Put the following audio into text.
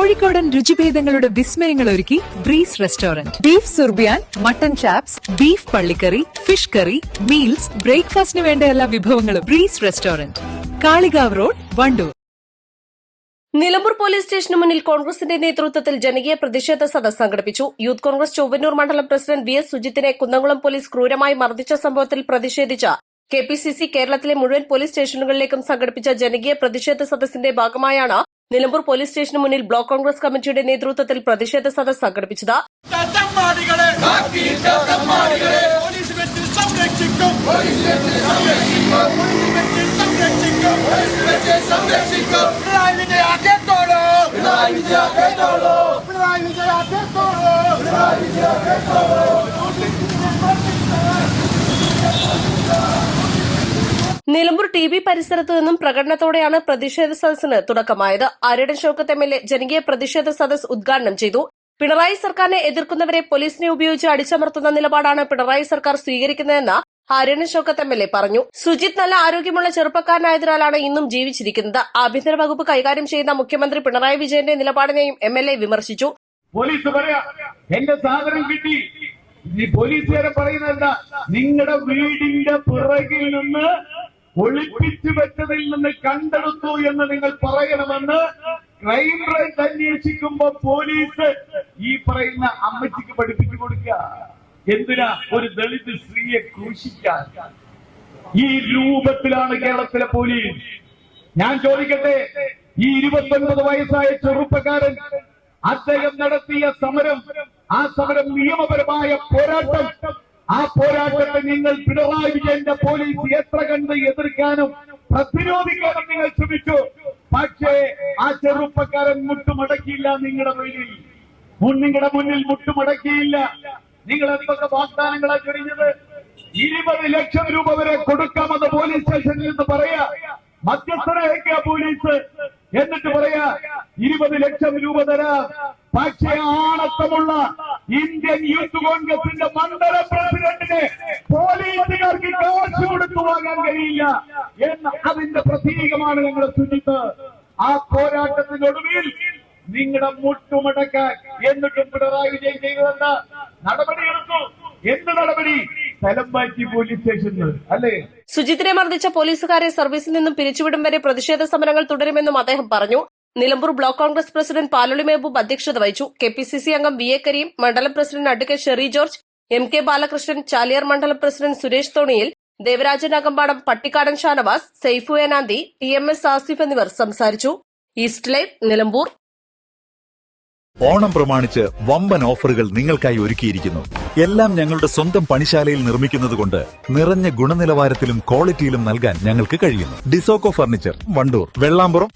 കോഴിക്കോടൻ രുചിഭേദങ്ങളുടെ വിസ്മയങ്ങൾ ഒരുക്കി ബ്രീസ് റെസ്റ്റോറന്റ്. ബീഫ് സുർബിയാൻ മട്ടൻ ചാപ്സ് ബീഫ് പള്ളിക്കറി ഫിഷ് കറി മീൽസ് ബ്രേക്ക്ഫാസ്റ്റിന് വേണ്ട എല്ലാ വിഭവങ്ങളും Breeze restaurant. Kalikavu road Wandoor. Nilambur police സ്റ്റേഷന് മുന്നിൽ കോൺഗ്രസിന്റെ നേതൃത്വത്തിൽ ജനകീയ പ്രതിഷേധ സദസ് സംഘടിപ്പിച്ചു. യൂത്ത് കോൺഗ്രസ് ചൊവ്വന്നൂർ മണ്ഡലം പ്രസിഡന്റ് വി എസ് സുജിത്തിനെ കുന്നംകുളം പോലീസ് ക്രൂരമായി മർദ്ദിച്ച സംഭവത്തിൽ പ്രതിഷേധിച്ച കെ പി സി സി കേരളത്തിലെ മുഴുവൻ പോലീസ് സ്റ്റേഷനുകളിലേക്കും സംഘടിപ്പിച്ച ജനകീയ പ്രതിഷേധ സദസ്സിന്റെ ഭാഗമായാണ് നിലമ്പൂർ പോലീസ് സ്റ്റേഷന് മുന്നിൽ ബ്ലോക്ക് കോൺഗ്രസ് കമ്മിറ്റിയുടെ നേതൃത്വത്തിൽ പ്രതിഷേധ സദസ് സംഘടിപ്പിച്ചത് പിണറായി വിജയ കേട്ടോളൂ പിണറായി വിജയ കേട്ടോളൂ പിണറായി വിജയ കേട്ടോളൂ പിണറായി വിജയ കേട്ടോളൂ നിലമ്പൂർ ടി ബി പരിസരത്തു നിന്നും പ്രകടനത്തോടെയാണ് പ്രതിഷേധ സദസ്സിന് തുടക്കമായത്. Aryadan Shoukath M L A ജനകീയ പ്രതിഷേധ സദസ് ഉദ്ഘാടനം ചെയ്തു. പിണറായി സർക്കാരിനെ എതിർക്കുന്നവരെ പോലീസിനെ ഉപയോഗിച്ച് അടിച്ചമർത്തുന്ന നിലപാടാണ് പിണറായി സർക്കാർ സ്വീകരിക്കുന്നതെന്ന് Aryadan Shoukath M L A പറഞ്ഞു. സുജിത് നല്ല ആരോഗ്യമുള്ള ചെറുപ്പക്കാരനായതിനാലാണ് ഇന്നും ജീവിച്ചിരിക്കുന്നത്. ആഭ്യന്തര വകുപ്പ് കൈകാര്യം ചെയ്യുന്ന മുഖ്യമന്ത്രി പിണറായി വിജയന്റെ നിലപാടിനെയും എം എൽ എ വിമർശിച്ചു. പോലീസ് പറയാ എന്റെ സാധനം കിട്ടി. ഈ പോലീസുകാരെ പറയുന്നത് എന്താ? നിങ്ങളുടെ വീടിന്റെ പിറകിൽ നിന്ന് ഒളിപ്പിച്ചു വെച്ചതിൽ നിന്ന് കണ്ടെടുത്തു എന്ന് നിങ്ങൾ പറയണമെന്ന് ക്രൈംബ്രാഞ്ച് അന്വേഷിക്കുമ്പോ പോലീസ് ഈ പറയുന്ന അമ്മച്ചിക്ക് പഠിപ്പിച്ചു കൊടുക്കുക. എന്തിനാ? ഒരു ദളിത് സ്ത്രീയെ ക്രൂശിക്കാൻ. ഈ രൂപത്തിലാണ് കേരളത്തിലെ പോലീസ്. ഞാൻ ചോദിക്കട്ടെ ഈ ഇരുപത്തൊൻപത് വയസ്സായ ചെറുപ്പക്കാരൻ അദ്ദേഹം നടത്തിയ സമരം ആ സമരം നിയമപരമായ പോരാട്ടം ആ പോരാട്ടത്തെ നിങ്ങൾ പിണറായി വിജയന്റെ പോലീസ് എത്ര കണ്ട് എതിർക്കാനും പ്രതിരോധിക്കാനും നിങ്ങൾ ശ്രമിച്ചു. പക്ഷേ ആ ചെറുപ്പക്കാരൻ മുട്ടുമടക്കിയില്ല നിങ്ങളുടെ മുന്നിൽ. നിങ്ങളുടെ മുന്നിൽ മുട്ടുമടക്കിയില്ല. നിങ്ങൾ എന്തൊക്കെ വാഗ്ദാനങ്ങളാ ചൊരിഞ്ഞത്? ഇരുപത് ലക്ഷം രൂപ വരെ കൊടുക്കാമെന്ന് പോലീസ് സ്റ്റേഷനിൽ നിന്ന് പറയാ. മധ്യസ്ഥരയക്കുക പോലീസ്. എന്നിട്ട് പറയാ ഇരുപത് ലക്ഷം രൂപ തരാം. പക്ഷേ ആണത്തമുള്ള ഇന്ത്യൻ യൂത്ത് കോൺഗ്രസിന്റെ മണ്ഡല പ്രസിഡന്റിനെ പോലീസുകാർക്ക് കാശ് കൊടുത്തു വാങ്ങാൻ കഴിയില്ല എന്ന് അതിന്റെ പ്രതീകമാണ് ഞങ്ങളുടെ സുജിത്ത്. ആ പോരാട്ടത്തിനൊടുവിൽ നിങ്ങളുടെ മുട്ടുമടക്കാൻ എന്നിട്ടും പിണറായി വിജയൻ നടപടി നടപടിയെടുത്തു. എന്ത് നടപടി? സ്ഥലം പോലീസ് അല്ലേ? സുജിത്തിനെ മർദ്ദിച്ച പോലീസുകാരെ സർവീസിൽ നിന്നും പിരിച്ചുവിടും വരെ പ്രതിഷേധ സമരങ്ങൾ തുടരുമെന്നും അദ്ദേഹം പറഞ്ഞു. നിലമ്പൂർ ബ്ലോക്ക് കോൺഗ്രസ് പ്രസിഡന്റ് പാലോളി മെഹബൂബ് അധ്യക്ഷത വഹിച്ചു. കെ പി സി സി അംഗം വി എ കരീം മണ്ഡലം president advocate Sheri George M K Balakrishnan Chaliyar മണ്ഡലം president Suresh Thoniyil Devarajan Akampadam Pattikkadan Shanavas Saifu Enanthi T M S Asif എന്നിവർ സംസാരിച്ചു. East live Nilambur. ഓണം പ്രമാണിച്ച് വമ്പൻ ഓഫറുകൾ നിങ്ങൾക്കായി ഒരുക്കിയിരിക്കുന്നു. എല്ലാം ഞങ്ങളുടെ സ്വന്തം പണിശാലയിൽ നിർമ്മിക്കുന്നതുകൊണ്ട് നിറഞ്ഞ ഗുണനിലവാരത്തിലും ക്വാളിറ്റിയിലും നൽകാൻ ഞങ്ങൾക്ക് കഴിയുന്നു. ഡിസോക്കോ ഫർണിച്ചർ വണ്ടൂർ വെള്ളാമ്പുറം